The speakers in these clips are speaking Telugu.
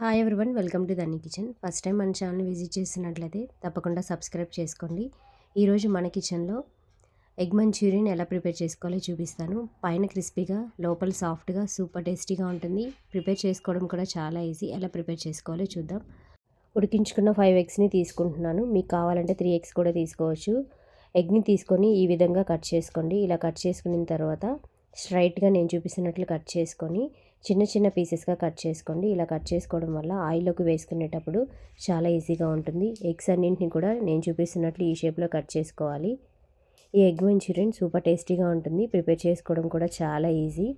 హాయ్ ఎవ్రీవన్ వెల్కమ్ టు దన్ని కిచెన్ ఫస్ట్ టైం మన ఛానల్ విజిట్ చేసినట్లయితే తప్పకుండా సబ్స్క్రైబ్ చేసుకోండి. ఈరోజు మన కిచెన్లో ఎగ్ మంచూరియన్ ఎలా ప్రిపేర్ చేసుకోవాలో చూపిస్తాను. పైన క్రిస్పీగా లోపల సాఫ్ట్గా సూపర్ టేస్టీగా ఉంటుంది. ప్రిపేర్ చేసుకోవడం కూడా చాలా ఈజీ ఎలా ప్రిపేర్ చేసుకోవాలో చూద్దాం. ఉడికించుకున్న ఫైవ్ ఎగ్స్ని తీసుకుంటున్నాను. మీకు కావాలంటే త్రీ ఎగ్స్ కూడా తీసుకోవచ్చు. ఎగ్ని తీసుకొని ఈ విధంగా కట్ చేసుకోండి. ఇలా కట్ చేసుకున్న తర్వాత స్ట్రైట్గా నేను చూపిస్తున్నట్లు కట్ చేసుకొని చిన్న చిన్న పీసెస్గా కట్ చేసుకోండి. ఇలా కట్ చేసుకోవడం వల్ల ఆయిల్లోకి వేసుకునేటప్పుడు చాలా ఈజీగా ఉంటుంది. ఎగ్స్ అన్నింటిని కూడా నేను చూపిస్తున్నట్లు ఈ షేప్లో కట్ చేసుకోవాలి. ఈ ఎగ్ మంచూరియన్ సూపర్ టేస్టీగా ఉంటుంది. ప్రిపేర్ చేసుకోవడం కూడా చాలా ఈజీ.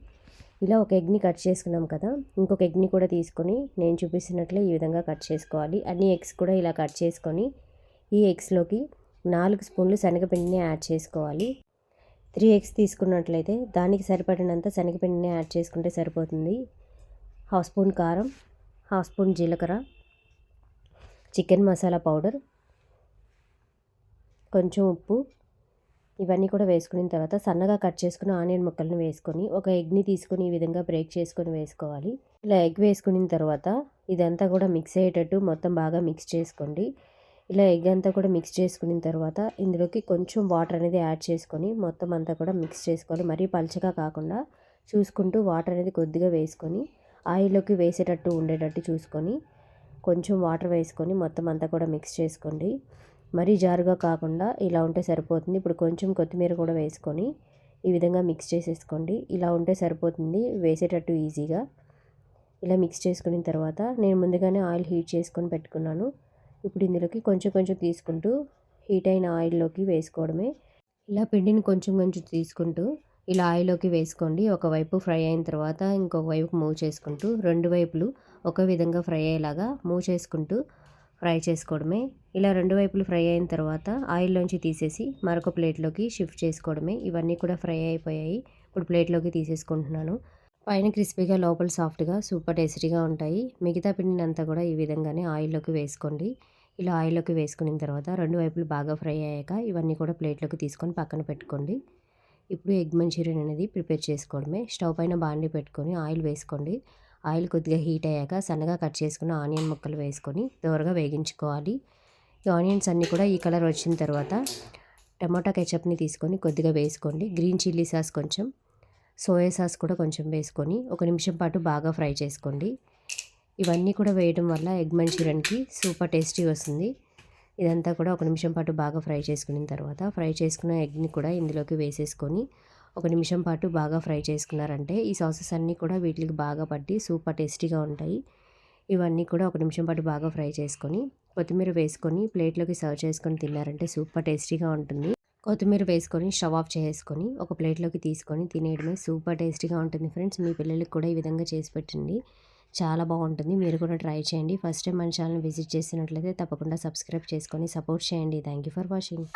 ఇలా ఒక ఎగ్ని కట్ చేసుకున్నాం కదా ఇంకొక ఎగ్ని కూడా తీసుకొని నేను చూపిస్తున్నట్లే ఈ విధంగా కట్ చేసుకోవాలి. అన్ని ఎగ్స్ కూడా ఇలా కట్ చేసుకొని ఈ ఎగ్స్లోకి నాలుగు స్పూన్లు శనగపిండిని యాడ్ చేసుకోవాలి. త్రీ ఎగ్స్ తీసుకున్నట్లయితే దానికి సరిపడినంత శనగపిండిని యాడ్ చేసుకుంటే సరిపోతుంది. హాఫ్ స్పూన్ కారం హాఫ్ స్పూన్ జీలకర్ర చికెన్ మసాలా పౌడర్ కొంచెం ఉప్పు. ఇవన్నీ కూడా వేసుకున్న తర్వాత సన్నగా కట్ చేసుకుని ఆనియన్ ముక్కలను వేసుకొని ఒక ఎగ్ని తీసుకొని ఈ విధంగా బ్రేక్ చేసుకొని వేసుకోవాలి. ఇలా ఎగ్ వేసుకున్న తర్వాత ఇదంతా కూడా మిక్స్ అయ్యేటట్టు మొత్తం బాగా మిక్స్ చేసుకోండి. ఇలా ఎగ్ అంతా కూడా మిక్స్ చేసుకున్న తర్వాత ఇందులోకి కొంచెం వాటర్ అనేది యాడ్ చేసుకొని మొత్తం అంతా కూడా మిక్స్ చేసుకోవాలి. మరీ పలచగా కాకుండా చూసుకుంటూ వాటర్ అనేది కొద్దిగా వేసుకొని ఆయిల్లోకి వేసేటట్టు ఉండేటట్టు చూసుకొని కొంచెం వాటర్ వేసుకొని మొత్తం అంతా కూడా మిక్స్ చేసుకోండి. మరీ జారుగా కాకుండా ఇలా ఉంటే సరిపోతుంది. ఇప్పుడు కొంచెం కొత్తిమీర కూడా వేసుకొని ఈ విధంగా మిక్స్ చేసేసుకోండి. ఇలా ఉంటే సరిపోతుంది. వేసేటట్టు ఈజీగా ఇలా మిక్స్ చేసుకున్న తర్వాత నేను ముందుగానే ఆయిల్ హీట్ చేసుకొని పెట్టుకున్నాను. ఇప్పుడు ఇందులోకి కొంచెం కొంచెం తీసుకుంటూ హీట్ అయిన ఆయిల్లోకి వేసుకోవడమే. ఇలా పిండిని కొంచెం కొంచెం తీసుకుంటూ ఇలా ఆయిల్లోకి వేసుకోండి. ఒకవైపు ఫ్రై అయిన తర్వాత ఇంకొక వైపు మూవ్ చేసుకుంటూ రెండు వైపులు ఒక విధంగా ఫ్రై అయ్యేలాగా మూవ్ చేసుకుంటూ ఫ్రై చేసుకోవడమే. ఇలా రెండు వైపులు ఫ్రై అయిన తర్వాత ఆయిల్లోంచి తీసేసి మరొక ప్లేట్లోకి షిఫ్ట్ చేసుకోవడమే. ఇవన్నీ కూడా ఫ్రై అయిపోయాయి. ఇప్పుడు ప్లేట్లోకి తీసేసుకుంటున్నాను. పైన క్రిస్పీగా లోపల సాఫ్ట్గా సూపర్ టేస్టీగా ఉంటాయి. మిగతా పిండిని అంతా కూడా ఈ విధంగానే ఆయిల్లోకి వేసుకోండి. ఇలా ఆయిల్లోకి వేసుకున్న తర్వాత రెండు వైపులు బాగా ఫ్రై అయ్యాక ఇవన్నీ కూడా ప్లేట్లోకి తీసుకొని పక్కన పెట్టుకోండి. ఇప్పుడు ఎగ్ మంచూరియన్ అనేది ప్రిపేర్ చేసుకోవడమే. స్టవ్ పైన బాండి పెట్టుకొని ఆయిల్ వేసుకోండి. ఆయిల్ కొద్దిగా హీట్ అయ్యాక సన్నగా కట్ చేసుకున్న ఆనియన్ ముక్కలు వేసుకొని దోరగా వేగించుకోవాలి. ఈ ఆనియన్స్ అన్నీ కూడా ఈ కలర్ వచ్చిన తర్వాత టమాటా కెచప్ని తీసుకొని కొద్దిగా వేసుకోండి. గ్రీన్ చిల్లీ సాస్ కొంచెం. సోయా సాస్ కూడా కొంచెం వేసుకొని ఒక నిమిషం పాటు బాగా ఫ్రై చేసుకోండి. ఇవన్నీ కూడా వేయడం వల్ల ఎగ్ మంచూరియన్కి సూపర్ టేస్టీ వస్తుంది. ఇదంతా కూడా ఒక నిమిషం పాటు బాగా ఫ్రై చేసుకున్న తర్వాత ఫ్రై చేసుకున్న ఎగ్ని కూడా ఇందులోకి వేసేసుకొని ఒక నిమిషం పాటు బాగా ఫ్రై చేసుకున్నారంటే ఈ సాసెస్ అన్నీ కూడా వీటికి బాగా పట్టి సూపర్ టేస్టీగా ఉంటాయి. ఇవన్నీ కూడా ఒక నిమిషం పాటు బాగా ఫ్రై చేసుకొని కొత్తిమీర వేసుకొని ప్లేట్లోకి సర్వ్ చేసుకొని తిన్నారంటే సూపర్ టేస్టీగా ఉంటుంది. కొత్తిమీర వేసుకొని స్టవ్ ఆఫ్ చేసుకొని ఒక ప్లేట్లోకి తీసుకొని తినేయడమే సూపర్ టేస్టీగా ఉంటుంది ఫ్రెండ్స్. మీ పిల్లలకి కూడా ఈ విధంగా చేసి పెట్టండి. చాలా బాగుంటుంది. మీరు కూడా ట్రై చేయండి. ఫస్ట్ టైం మన ఛానల్ విజిట్ చేసినట్లయితే తప్పకుండా సబ్స్క్రైబ్ చేసుకొని సపోర్ట్ చేయండి. Thank you for watching.